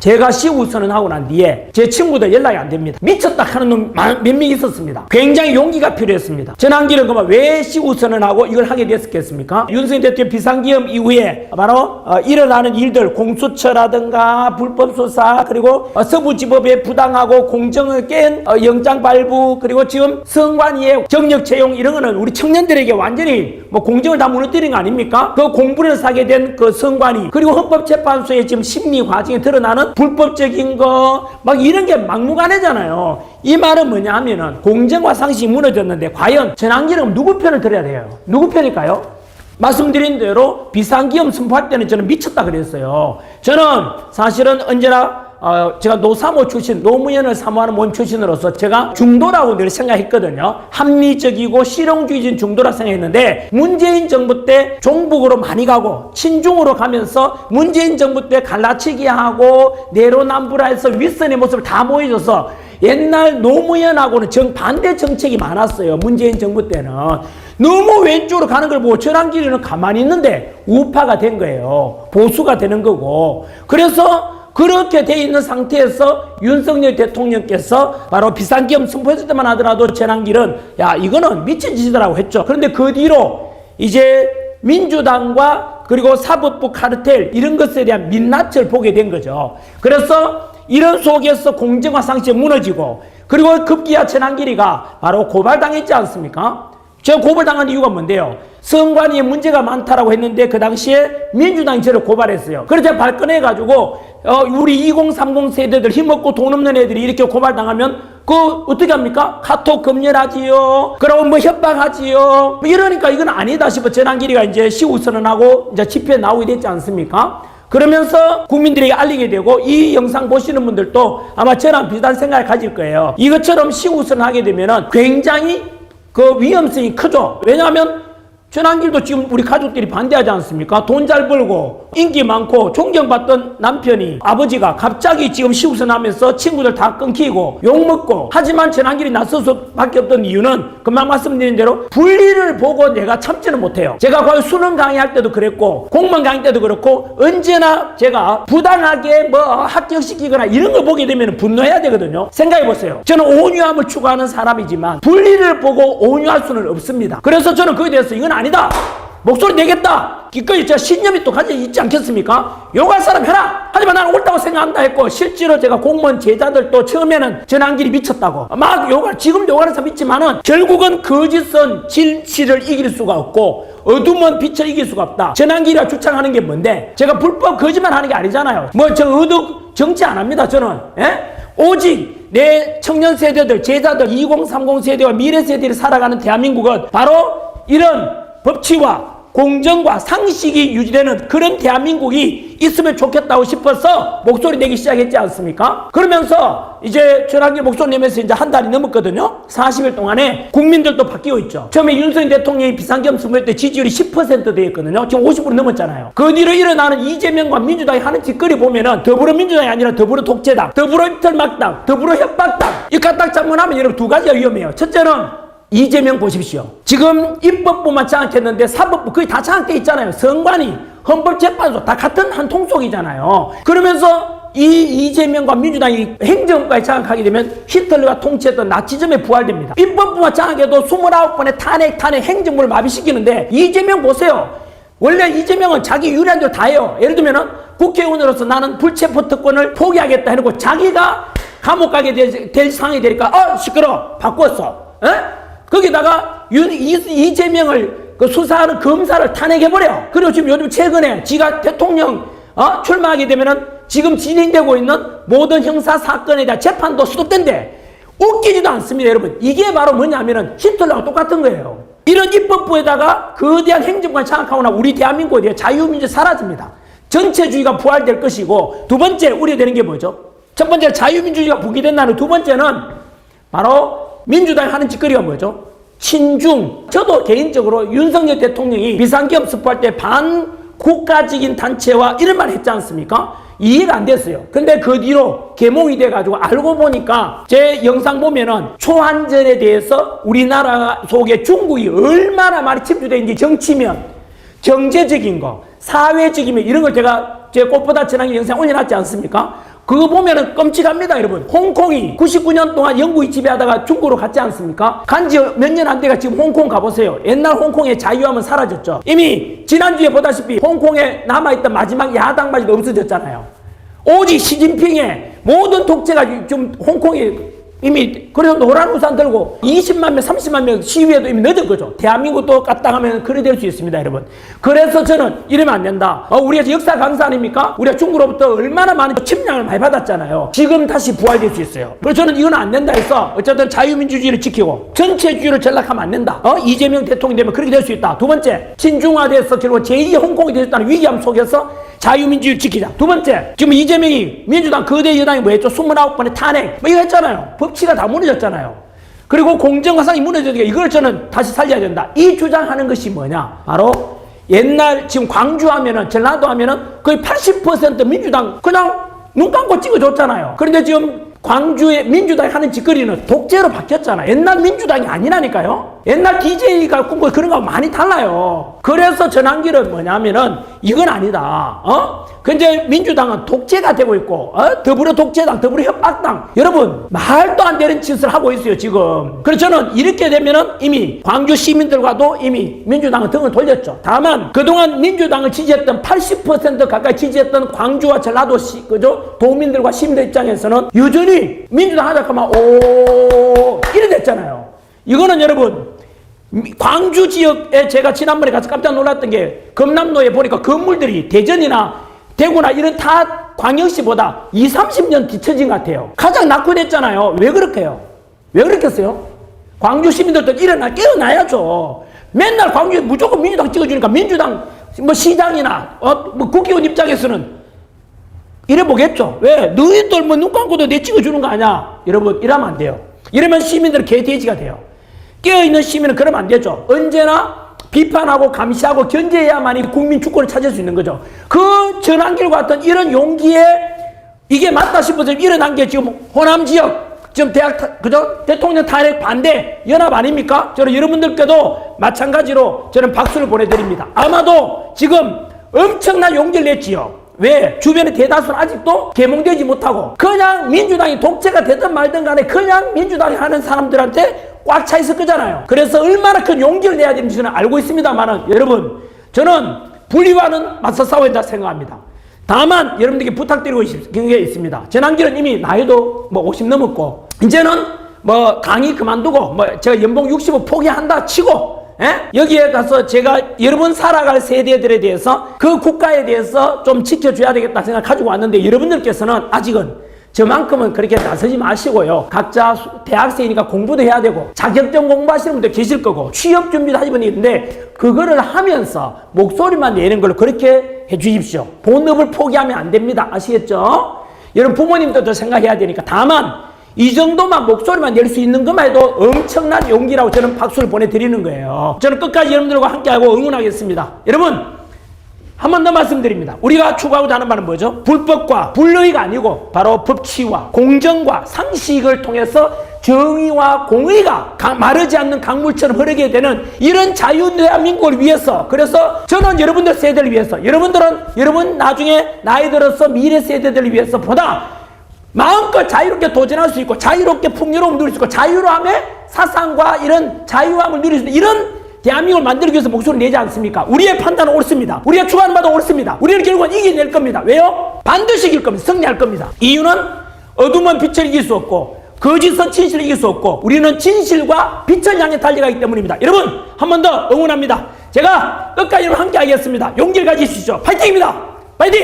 제가 시우선언 하고 난 뒤에 제 친구들 연락이 안 됩니다. 미쳤다 하는 놈 몇 명 있었습니다. 굉장히 용기가 필요했습니다. 전환기는 그만 왜 시우선언 하고 이걸 하게 됐겠습니까? 윤석열 대통령 비상기업 이후에 바로 어, 일어나는 일들 공수처라든가 불법 수사 그리고 어, 서부지법의 부당하고 공정을 깬 어, 영장 발부 그리고 지금 성관위의 정력 채용 이런 거는 우리 청년들에게 완전히 뭐 공정을 다 무너뜨린 거 아닙니까? 그 공부를 사게 된 그 성관위 그리고 헌법재판소의 지금 심리 과정에 드러나는 불법적인 거 막 이런 게 막무가내잖아요. 이 말은 뭐냐 하면은 공정과 상식이 무너졌는데 과연 전환기는 누구 편을 들어야 돼요? 누구 편일까요? 말씀드린 대로 비상기업 선포할 때는 저는 미쳤다 그랬어요. 저는 사실은 언제나 어, 제가 노사모 출신, 노무현을 사모하는 모임 출신으로서 제가 중도라고 늘 생각했거든요. 합리적이고 실용주의적인 중도라 생각했는데 문재인 정부 때 종북으로 많이 가고 친중으로 가면서 문재인 정부 때 갈라치기 하고 내로남불해서 윗선의 모습을 다 보여줘서 옛날 노무현하고는 정반대 정책이 많았어요. 문재인 정부 때는. 너무 왼쪽으로 가는 걸 보고 전환기는 가만히 있는데 우파가 된 거예요. 보수가 되는 거고. 그래서 그렇게 돼 있는 상태에서 윤석열 대통령께서 바로 비상기업 선포했을 때만 하더라도 전환기는 야 이거는 미친 짓이라고 했죠. 그런데 그 뒤로 이제 민주당과 그리고 사법부 카르텔 이런 것에 대한 민낯을 보게 된 거죠. 그래서 이런 속에서 공정화 상식이 무너지고 그리고 급기야 전환길이가 바로 고발당했지 않습니까? 제가 고발당한 이유가 뭔데요? 선관위에 문제가 많다라고 했는데 그 당시에 민주당이 저를 고발했어요. 그래서 제가 발끈해가지고 어, 우리 2030 세대들 힘없고 돈 없는 애들이 이렇게 고발당하면 그 어떻게 합니까? 카톡 검열하지요. 그럼 뭐 협박하지요. 뭐 이러니까 이건 아니다 싶어 전환길이가 이제 시우 선언하고 이제 집회에 나오게 됐지 않습니까? 그러면서 국민들에게 알리게 되고 이 영상 보시는 분들도 아마 저랑 비슷한 생각을 가질 거예요. 이것처럼 시우선을 하게 되면은 굉장히 그 위험성이 크죠. 왜냐하면 전환길도 지금 우리 가족들이 반대하지 않습니까? 돈 잘 벌고 인기 많고 존경받던 남편이 아버지가 갑자기 지금 시우선하면서 친구들 다 끊기고 욕먹고 하지만 전환길이 나서서 밖에 없던 이유는 금방 말씀드린 대로 분리를 보고 내가 참지는 못해요. 제가 과거 수능 강의할 때도 그랬고 공무원 강의 때도 그렇고 언제나 제가 부당하게 뭐 합격시키거나 이런 거 보게 되면 분노해야 되거든요. 생각해 보세요. 저는 온유함을 추구하는 사람이지만 분리를 보고 온유할 수는 없습니다. 그래서 저는 거기에 대해서 이건 아니다. 목소리 내겠다. 기꺼이 제가 신념이 또 가지고 있지 않겠습니까? 욕할 사람 해라. 하지만 나는 옳다고 생각한다 했고 실제로 제가 공무원 제자들도 처음에는 전환길이 미쳤다고 막 욕할 지금 욕하는 사람 있지만은 결국은 거짓은 진실을 이길 수가 없고 어둠은 빛을 이길 수가 없다. 전환길이가 주장하는 게 뭔데? 제가 불법 거짓말 하는 게 아니잖아요. 뭐 저 의독 정치 안 합니다. 저는 예? 오직 내 청년 세대들, 제자들, 2030 세대와 미래 세대를 살아가는 대한민국은 바로 이런 법치와 공정과 상식이 유지되는 그런 대한민국이 있으면 좋겠다고 싶어서 목소리 내기 시작했지 않습니까? 그러면서 이제 전환기 목소리 내면서 이제 한 달이 넘었거든요. 40일 동안에 국민들도 바뀌고 있죠. 처음에 윤석열 대통령이 비상겸 선거할 때 지지율이 10% 되었거든요. 지금 50% 넘었잖아요. 그 뒤로 일어나는 이재명과 민주당이 하는 짓거리 보면은 더불어민주당이 아니라 더불어 독재당, 더불어 이틀막당, 더불어 협박당 이 까딱 장문하면 여러분 두 가지가 위험해요. 첫째는 이재명 보십시오. 지금 입법부만 장악했는데 사법부 거의 다 장악돼 있잖아요. 선관위, 헌법재판소 다 같은 한 통속이잖아요. 그러면서 이 이재명과 민주당이 행정부에 장악하게 되면 히틀러가 통치했던 나치즘에 부활됩니다. 입법부만 장악해도 29번의 탄핵, 탄핵 행정부를 마비시키는데 이재명 보세요. 원래 이재명은 자기 유리한 대로 다 해요. 예를 들면은 국회의원으로서 나는 불체포 특권을 포기하겠다 해놓고 자기가 감옥 가게 될, 될 상황이 되니까 어 시끄러 바꿨어. 에? 거기다가 윤, 이, 이재명을 그 수사하는 검사를 탄핵해버려. 그리고 지금 요즘 최근에 지가 대통령 어? 출마하게 되면은 지금 진행되고 있는 모든 형사 사건에 대한 재판도 수도된대. 웃기지도 않습니다, 여러분. 이게 바로 뭐냐면은 히틀러랑 똑같은 거예요. 이런 입법부에다가 거대한 행정관 장악하고 나 우리 대한민국에 대해 자유민주 사라집니다. 전체주의가 부활될 것이고 두 번째 우려되는 게 뭐죠? 첫 번째 자유민주주의가 붕괴된다는 두 번째는 바로 민주당이 하는 짓거리가 뭐죠? 친중. 저도 개인적으로 윤석열 대통령이 비상기업 스포할 때 반 국가적인 단체와 이런 말 했지 않습니까? 이해가 안 됐어요. 근데 그 뒤로 개몽이 돼가지고 알고 보니까 제 영상 보면은 초한전에 대해서 우리나라 속에 중국이 얼마나 많이 침투되어 있는지 정치면, 경제적인 거, 사회적인 면 이런 걸 제가 제 꽃보다 전환기 영상 올려놨지 않습니까? 그거 보면은 끔찍합니다, 여러분. 홍콩이 99년 동안 영국이 지배하다가 중국으로 갔지 않습니까? 간지 몇 년 안 돼가 지금 홍콩 가보세요. 옛날 홍콩의 자유함은 사라졌죠. 이미 지난주에 보다시피 홍콩에 남아있던 마지막 야당마저도 없어졌잖아요. 오직 시진핑의 모든 독재가 좀 홍콩에 이미 그래서 노란 우산 들고 20만 명, 30만 명 시위에도 이미 늦은 거죠. 대한민국도 까딱하면 그래 될 수 있습니다, 여러분. 그래서 저는 이러면 안 된다. 어, 우리가 역사 강사 아닙니까? 우리가 중국으로부터 얼마나 많은 침략을 많이 받았잖아요. 지금 다시 부활될 수 있어요. 그래서 저는 이건 안 된다 해서 어쨌든 자유민주주의를 지키고 전체주의를 전락하면 안 된다. 어? 이재명 대통령이 되면 그렇게 될 수 있다. 두 번째, 친중화돼서 결국 제2의 홍콩이 되었다는 위기함 속에서 자유민주주의를 지키자. 두 번째, 지금 이재명이 민주당 거대 여당이 뭐 했죠? 29번의 탄핵. 뭐 이거 했잖아요. 법치가 다 무너졌잖아요. 그리고 공정화상이 무너졌으니까 이걸 저는 다시 살려야 된다. 이 주장하는 것이 뭐냐? 바로 옛날 지금 광주 하면은 전라도 하면은 거의 80% 민주당 그냥 눈 감고 찍어줬잖아요. 그런데 지금 광주의 민주당이 하는 짓거리는 독재로 바뀌었잖아. 옛날 민주당이 아니라니까요. 옛날 DJ가 꿈꿔 그런 거 많이 달라요. 그래서 전환기는 뭐냐면은 이건 아니다. 어? 근데 민주당은 독재가 되고 있고 어? 더불어 독재당, 더불어 협박당 여러분 말도 안 되는 짓을 하고 있어요 지금. 그래서 저는 이렇게 되면은 이미 광주 시민들과도 이미 민주당은 등을 돌렸죠. 다만 그동안 민주당을 지지했던 80% 가까이 지지했던 광주와 전라도 시, 그죠? 도민들과 시민들 입장에서는 여전히 민주당 하자 하면 오 이래 됐잖아요. 이거는 여러분 미- 광주 지역에 제가 지난번에 가서 깜짝 놀랐던 게 금남로에 보니까 건물들이 대전이나 대구나 이런 타 광역시보다 2, 30년 뒤처진 것 같아요. 가장 낙후됐잖아요. 왜 그렇게요? 왜 그렇겠어요? 광주 시민들도 일어나 깨어나야죠. 맨날 광주에 무조건 민주당 찍어주니까 민주당 뭐 시장이나 어, 뭐 국회의원 입장에서는 이래 보겠죠. 왜? 너희들 뭐 눈 감고도 내 찍어주는 거 아니야? 여러분, 이러면 안 돼요. 이러면 시민들은 개돼지가 돼요. 깨어있는 시민은 그러면 안 되죠. 언제나 비판하고 감시하고 견제해야만이 국민 주권을 찾을 수 있는 거죠. 그 전환길과 같은 이런 용기에 이게 맞다 싶어서 일어난 게 지금 호남 지역 지금 대학 타- 그죠 대통령 탄핵 반대 연합 아닙니까? 저는 여러분들께도 마찬가지로 저는 박수를 보내드립니다. 아마도 지금 엄청난 용기를 냈지요. 왜? 주변의 대다수는 아직도 개몽되지 못하고 그냥 민주당이 독재가 되든 말든 간에 그냥 민주당이 하는 사람들한테 꽉 차 있을 거잖아요. 그래서 얼마나 큰 용기를 내야 되는지 저는 알고 있습니다만은 여러분 저는 분리와는 맞서 싸워야 된다 생각합니다. 다만 여러분들께 부탁드리고 싶은 게 있습니다. 전환기는 이미 나이도 뭐 50 넘었고 이제는 뭐 강의 그만두고 뭐 제가 연봉 60을 포기한다 치고 예? 여기에 가서 제가 여러분 살아갈 세대들에 대해서 그 국가에 대해서 좀 지켜줘야 되겠다 생각 가지고 왔는데 여러분들께서는 아직은 저만큼은 그렇게 나서지 마시고요. 각자 수- 대학생이니까 공부도 해야 되고 자격증 공부하시는 분들 계실 거고 취업 준비도 하시는 분이 있는데 그거를 하면서 목소리만 내는 걸로 그렇게 해 주십시오. 본업을 포기하면 안 됩니다. 아시겠죠? 여러분 부모님들도 생각해야 되니까 다만 이 정도만 목소리만 낼 수 있는 것만 해도 엄청난 용기라고 저는 박수를 보내드리는 거예요. 저는 끝까지 여러분들과 함께하고 응원하겠습니다. 여러분 한 번 더 말씀드립니다. 우리가 추구하고자 하는 말은 뭐죠? 불법과 불의가 아니고 바로 법치와 공정과 상식을 통해서 정의와 공의가 가- 마르지 않는 강물처럼 흐르게 되는 이런 자유 대한민국을 위해서 그래서 저는 여러분들 세대를 위해서 여러분들은 여러분 나중에 나이 들어서 미래 세대들을 위해서 보다 마음껏 자유롭게 도전할 수 있고 자유롭게 풍요로움 누릴 수 있고 자유로움의 사상과 이런 자유함을 누릴 수 있는 이런 대한민국을 만들기 위해서 목소리를 내지 않습니까? 우리의 판단은 옳습니다. 우리가 추구하는 바도 옳습니다. 우리는 결국은 이겨낼 겁니다. 왜요? 반드시 이길 겁니다. 승리할 겁니다. 이유는 어둠은 빛을 이길 수 없고 거짓은 진실을 이길 수 없고 우리는 진실과 빛을 향해 달려가기 때문입니다. 여러분 한 번 더 응원합니다. 제가 끝까지 함께 하겠습니다. 용기를 가지십시오. 파이팅입니다. 파이팅!